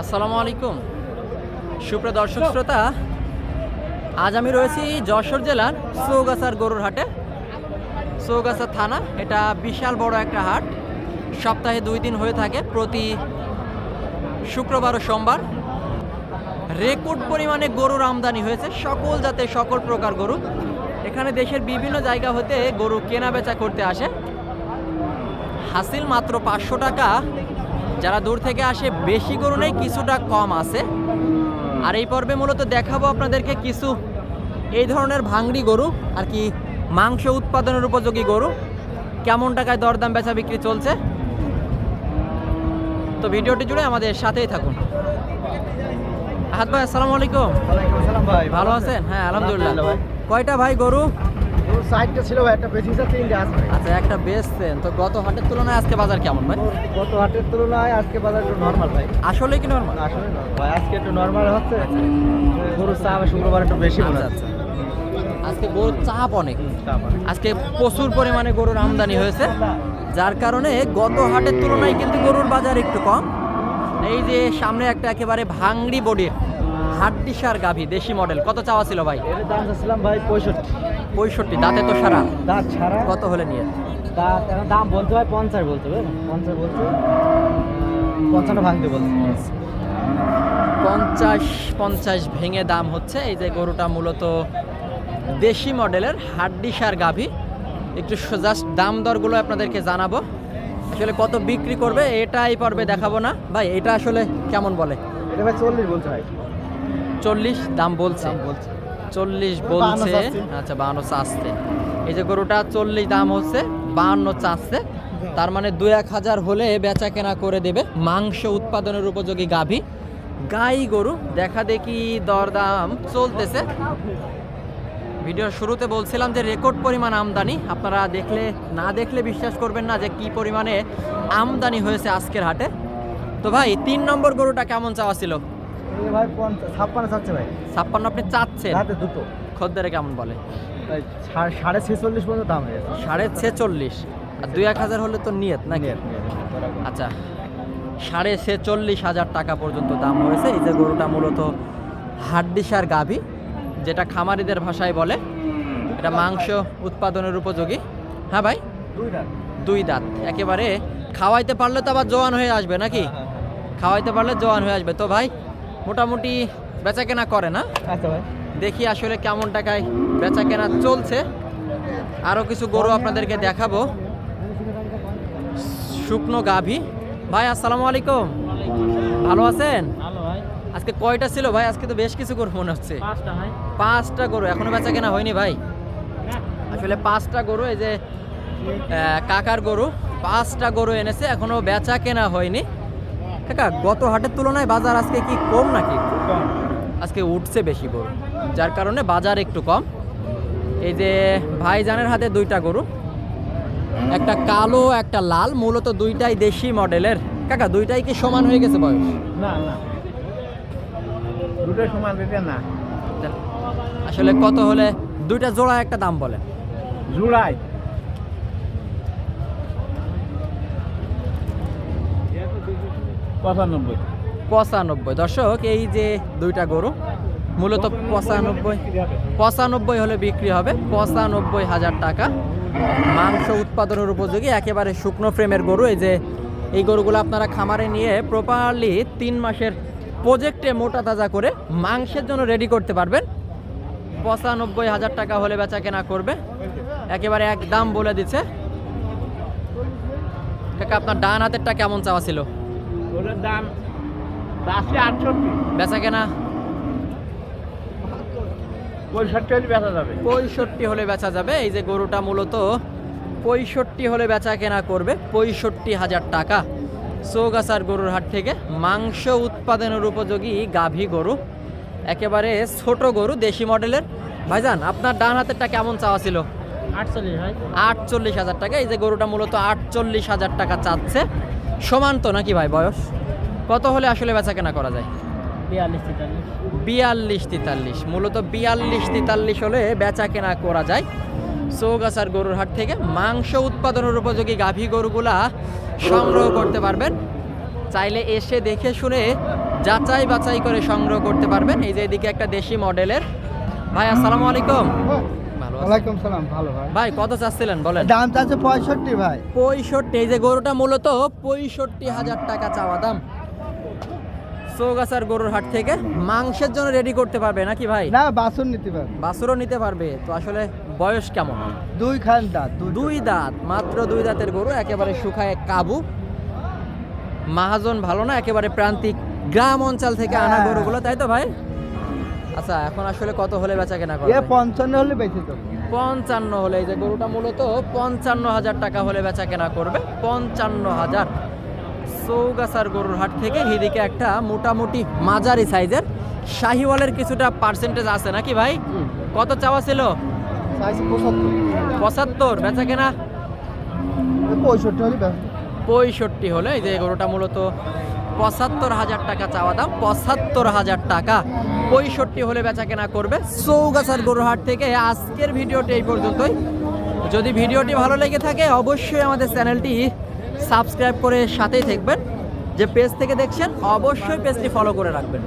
আসসালামু আলাইকুম। সুপ্রিয় দর্শক শ্রোতা, আজ আমি রয়েছি যশোর জেলার চৌগাছার গরুর হাটে। চৌগাছা থানা, এটা বিশাল বড় একটা হাট। সপ্তাহে দুই দিন হয়ে থাকে প্রতি শুক্রবার ও সোমবার। রেকর্ড পরিমাণে গরুর আমদানি হয়েছে, সকল জাতের সকল প্রকার গরু। এখানে দেশের বিভিন্ন জায়গা হতে গরু কেনা বেচা করতে আসে। হাসিল মাত্র পাঁচশো টাকা যারা দূর থেকে আসে বেশি গরু নেই কিছুটা কম আছে। আর এই পর্বে মূলত দেখাবো আপনাদেরকে কিছু এই ধরনের ভাঙড়ি গরু আর কি মাংস উৎপাদনের উপযোগী গরু। কেমন টাকায় দরদাম বেচা বিক্রি চলছে? তো ভিডিওটি জুড়ে আমাদের সাথেই থাকুন। আহাত ভাই আসসালামু আলাইকুম। ভাই। ভালো আছেন? হ্যাঁ আলহামদুলিল্লাহ। কয়টা ভাই গরু? সাইডটা ছিল ভাই একটা বেশি তিনটে আছে আচ্ছা একটা বেচছেন তো গত হাটের তুলনায় আজকে বাজার কেমন ভাই? গত হাটের তুলনায় আজকে বাজার একটু নর্মাল ভাই। আসলে কি নর্মাল আসলে ভাই আজকে একটু নর্মাল হচ্ছে। গরুর চা হবে শুক্রবার একটু বেশি মনে আচ্ছা হচ্ছে। আচ্ছা। আজকে গরুর চাপ অনেক। চাপ আজকে প্রচুর পরিমাণে গরুর আমদানি হয়েছে। যার কারণে গত হাটের তুলনায় কিন্তু গরুর বাজার একটু কম। এই যে সামনে একটা একেবারে ভাঙড়ি বডির হাড্ডিসার গাভী দেশি মডেল কত চাওয়া ছিল ভাই? এর দাম চাচ্ছিলাম ভাই পঁয়ষট্টি। পঁয়ষট্টি দাঁতে তো সারা। দাঁত ছাড়া কত হলে নিয়ে? দাঁত এখন দাম বলতে ভাই পঞ্চাশ বলতে হবে পঞ্চাশ বলতে পঞ্চান্ন ভাঙতে বলছে। পঞ্চাশ পঞ্চাশ ভেঙে দাম হচ্ছে। এই যে গরুটা মূলত দেশি মডেলের হাড্ডিসার গাভী। একটু জাস্ট দাম দরগুলো আপনাদেরকে জানাব। আসলে কত বিক্রি করবে এটাই পর্বে দেখাবো না। ভাই এটা আসলে কেমন বলে? এটা ভাই চল্লিশ বলছে ভাই। চল্লিশ দাম বলছে। দাম বলছে। চল্লিশ বলছে। আচ্ছা বাহান্ন চাচ্ছে। এই যে গরুটা চল্লিশ দাম হচ্ছে বাহান্ন চাচ্ছে। তার মানে দু এক হাজার হলে বেচা কেনা করে দেবে। মাংস উৎপাদনের উপযোগী গাভী। গাই গরু দেখা দেখি দরদাম চলতেছে। ভিডিওর শুরুতে বলছিলাম যে রেকর্ড পরিমাণ আমদানি। আপনারা দেখলে না দেখলে বিশ্বাস করবেন না যে কি পরিমাণে আমদানি হয়েছে আজকের হাটে। তো ভাই তিন নম্বর গরুটা কেমন চাওয়া ছিল? ভাই ছাপ্পান্ন চাচ্ছে ভাই। ছাপ্পান্ন আপনি চাচ্ছেন? রাতে দুটো। খদ্দারে কেমন বলে? সাড়ে ছেচল্লিশ পর্যন্ত দাম হয়ে সাড়ে ছেচল্লিশ। আর দুই এক হাজার হলে তো নিয়ত নাকি? আচ্ছা সাড়ে ছেচল্লিশ হাজার টাকা পর্যন্ত দাম হয়েছে। এই যে গরুটা মূলত হাড্ডিসার গাভী যেটা খামারিদের ভাষায় বলে। এটা মাংস উৎপাদনের উপযোগী। হ্যাঁ ভাই? দুই দাঁত। একেবারে খাওয়াইতে পারলে তো আবার জোয়ান হয়ে আসবে নাকি? খাওয়াইতে পারলে জোয়ান হয়ে আসবে। তো ভাই মোটামুটি বেচা কেনা করে না? আচ্ছা ভাই। দেখি আসলে কেমন টাকায় বেচা কেনা চলছে। আরও কিছু গরু আপনাদেরকে দেখাবো। শুকনো গাভী। ভাই আসসালামু আলাইকুম। ভালো আছেন? আজকে কয়টা ছিল ভাই? আজকে তো বেশ কিছু গরু মনে হচ্ছে। পাঁচটা গরু। এখনও বেচা কেনা হয়নি ভাই? আসলে পাঁচটা গরু এই যে কাকার গরু পাঁচটা গরু এনেছে এখনও বেচা কেনা হয়নি। কাকা গত হাটের তুলনায় বাজার আজকে কি কম নাকি? আজকে উঠছে বেশি গরু যার কারণে বাজার একটু কম। এই যে ভাইজানের হাতে দুইটা গরু একটা কালো একটা লাল মূলত দুইটাই দেশি মডেলের। কাকা দুইটাই কি সমান হয়ে গেছে বয়স? না না। দুটো সমান দিতে না। আসলে কত হলে দুইটা জোড়া একটা দাম বলে জুড়াই পঁচানব্বই। পঁচানব্বই। দর্শক, এই যে দুইটা গরু, মূলত পঁচানব্বই পঁচানব্বই হলে বিক্রি হবে। পঁচানব্বই হাজার টাকা। মাংস উৎপাদনের উপযোগী, একেবারে শুকনো ফ্রেমের গরু। এই যে, এই গরুগুলো আপনারা খামারে নিয়ে প্রপারলি তিন মাসের প্রজেক্টে মোটা তাজা করে মাংসের জন্য রেডি করতে পারবেন। পঁচানব্বই হাজার টাকা হলে বেচা কেনা করবে। একেবারে এক দাম বলে দিচ্ছে। আপনার ডান হাতেরটা কেমন চাওয়া ছিল? ওটার দাম চারশো আটষট্টি। বেচা কেনা? পঁয়ষট্টি হলে বেচা যাবে। পঁয়ষট্টি হলে বেচা যাবে। এই যে গরুটা মূলত পঁয়ষট্টি হলে বেচা কেনা করবে পঁয়ষট্টি হাজার টাকা। চৌগাছার গরুর হাট থেকে মাংস উৎপাদনের উপযোগী গাভী গরু একেবারে ছোট গরু দেশি মডেলের। ভাইজান আপনার ডান হাতেরটা কেমন চাওয়া ছিল? আটচল্লিশ হাজার টাকা। এই যে গরুটা মূলত আটচল্লিশ হাজার টাকা চাচ্ছে। সমান তো নাকি ভাই বয়স? কত হলে আসলে বেচা কেনা করা যায়? বিয়াল্লিশ তেতাল্লিশ। বিয়াল্লিশ তেতাল্লিশ মূলত বিয়াল্লিশ তেতাল্লিশ হলে বেচা কেনা করা যায়। চৌগাছার গরুর হাট থেকে মাংস উৎপাদনের উপযোগী গাভী গরুগুলা সংগ্রহ করতে পারবেন। চাইলে এসে দেখে শুনে যাচাই বাছাই করে সংগ্রহ করতে পারবেন। এই যে এদিকে একটা দেশি মডেলের। ভাই আসসালামু আলাইকুম? ওয়ালাইকুম সালাম ভালো ভাই। ভাই কত চাচ্ছিলেন বলেন? দাম চাচ্ছে পঁয়ষট্টি ভাই। পঁয়ষট্টি এই যে গরুটা মূলত পঁয়ষট্টি হাজার টাকা চাওয়া দাম। চৌগাছার গরুর হাট থেকে মাংসের জন্য রেডি করতে পারবে নাকি ভাই? না বাসন নিতে পারবে। বাছুরও নিতে পারবে তো আসলে বয়স কেমন? দুই খান দাঁত দুই দুই দাঁত মাত্র দুই দাঁতের গরু একেবারে শুকায় কাবু। মাহাজন ভালো না একেবারে প্রান্তিক গ্রাম অঞ্চল থেকে আনা হ্যাঁ। গরুগুলো তাই তো ভাই? আচ্ছা এখন আসলে কত হলে বেচা কেনা করবে পঞ্চান্ন হলে বেশি তো পঞ্চান্ন হলে এই যে গরুটা মূলত পঞ্চান্ন হাজার টাকা হলে বেচা কেনা করবে পঞ্চান্ন হাজার। চৌগাছার গরুর হাট থেকে এদিকে একটা মোটামুটি মাঝারি সাইজের শাহিওয়ালের কিছুটা পার্সেন্টেজ আছে নাকি ভাই? কত চাওয়া ছিল? পঁচাত্তর। বেচা কেনা পঁয়ষট্টি হলে পঁয়ষট্টি হলে এই যে গরুটা মূলত পঁচাত্তর হাজার টাকা চাওয়া দাম, পঁচাত্তর হাজার টাকা। পঁয়ষট্টি হলে বেচা কেনা করবে চৌগাছার গরুহাট থেকে। আজকের ভিডিওটি এই পর্যন্তই। যদি ভিডিওটি ভালো লেগে থাকে, অবশ্যই আমাদের চ্যানেলটি সাবস্ক্রাইব করে সাথেই থাকবেন। যে পেজ থেকে দেখছেন, অবশ্যই পেজটি ফলো করে রাখবেন।